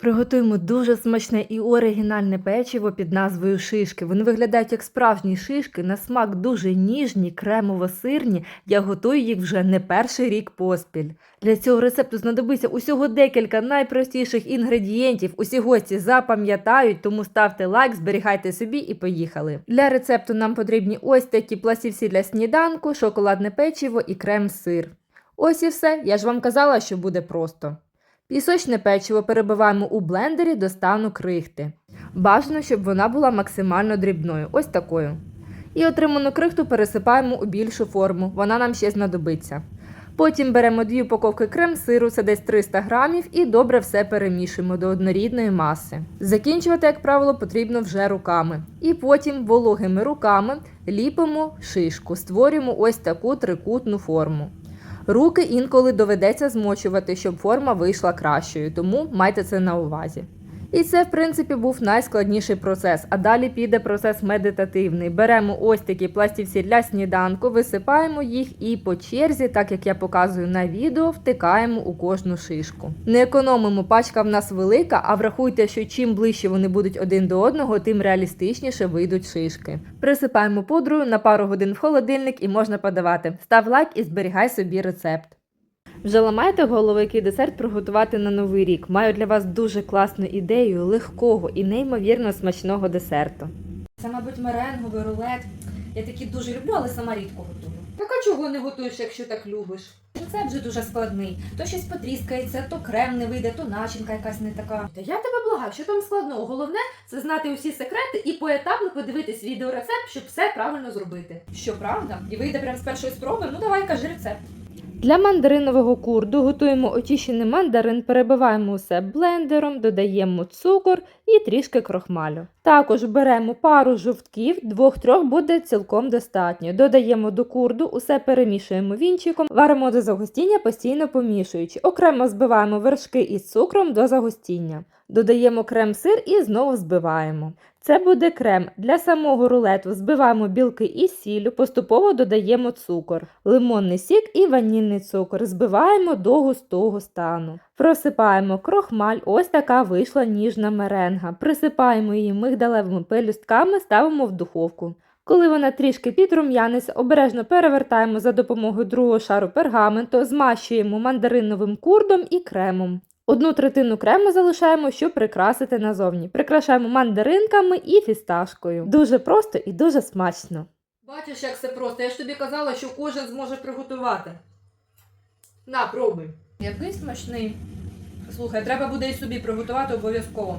Приготуємо дуже смачне і оригінальне печиво під назвою шишки. Вони виглядають як справжні шишки, на смак дуже ніжні, кремово-сирні. Я готую їх вже не перший рік поспіль. Для цього рецепту знадобиться усього декілька найпростіших інгредієнтів. Усі гості запам'ятають, тому ставте лайк, зберігайте собі і поїхали. Для рецепту нам потрібні ось такі пластівці для сніданку, шоколадне печиво і крем-сир. Ось і все. Я ж вам казала, що буде просто. Пісочне печиво перебиваємо у блендері до стану крихти. Бажано, щоб вона була максимально дрібною, ось такою. І отриману крихту пересипаємо у більшу форму, вона нам ще знадобиться. Потім беремо дві упаковки крем-сиру, це десь 300 грамів, і добре все перемішуємо до однорідної маси. Закінчувати, як правило, потрібно вже руками. І потім вологими руками ліпимо шишку, створюємо ось таку трикутну форму. Руки інколи доведеться змочувати, щоб форма вийшла кращою, тому майте це на увазі. І це, в принципі, був найскладніший процес. А далі піде процес медитативний. Беремо ось такі пластівці для сніданку, висипаємо їх і по черзі, так як я показую на відео, втикаємо у кожну шишку. Не економимо, пачка в нас велика, а врахуйте, що чим ближче вони будуть один до одного, тим реалістичніше вийдуть шишки. Присипаємо пудрою на пару годин в холодильник і можна подавати. Став лайк і зберігай собі рецепт. Вже ламаєте голови, який десерт приготувати на новий рік. Маю для вас дуже класну ідею легкого і неймовірно смачного десерту. Це, мабуть, меренговий рулет. Я такі дуже люблю, але сама рідко готую. Так а чого не готуєш, якщо так любиш? Рецепт вже дуже складний. То щось потріскається, то крем не вийде, то начинка якась не така. Та я тебе благаю, що там складного? Головне це знати усі секрети і поетапно подивитись відеорецепт, щоб все правильно зробити. Що правда? І вийде прямо з першої спроби? Ну давай кажи рецепт. Для мандаринового курду готуємо очищений мандарин, перебиваємо усе блендером, додаємо цукор і трішки крохмалю. Також беремо пару жовтків, двох-трьох буде цілком достатньо. Додаємо до курду, усе перемішуємо вінчиком, варимо до загустіння, постійно помішуючи. Окремо збиваємо вершки із цукром до загустіння. Додаємо крем-сир і знову збиваємо. Це буде крем. Для самого рулету збиваємо білки із сіллю, поступово додаємо цукор, лимонний сік і ванільний цукор. Збиваємо до густого стану. Просипаємо крохмаль, ось така вийшла ніжна меренга. Присипаємо її мигдалевими пелюстками, ставимо в духовку. Коли вона трішки підрум'яниться, обережно перевертаємо за допомогою другого шару пергаменту, змащуємо мандариновим курдом і кремом. Одну третину крему залишаємо, щоб прикрасити назовні. Прикрашаємо мандаринками і фісташкою. Дуже просто і дуже смачно. Бачиш, як все просто. Я ж тобі казала, що кожен зможе приготувати. На, пробуй. Який смачний. Слухай, треба буде і собі приготувати обов'язково.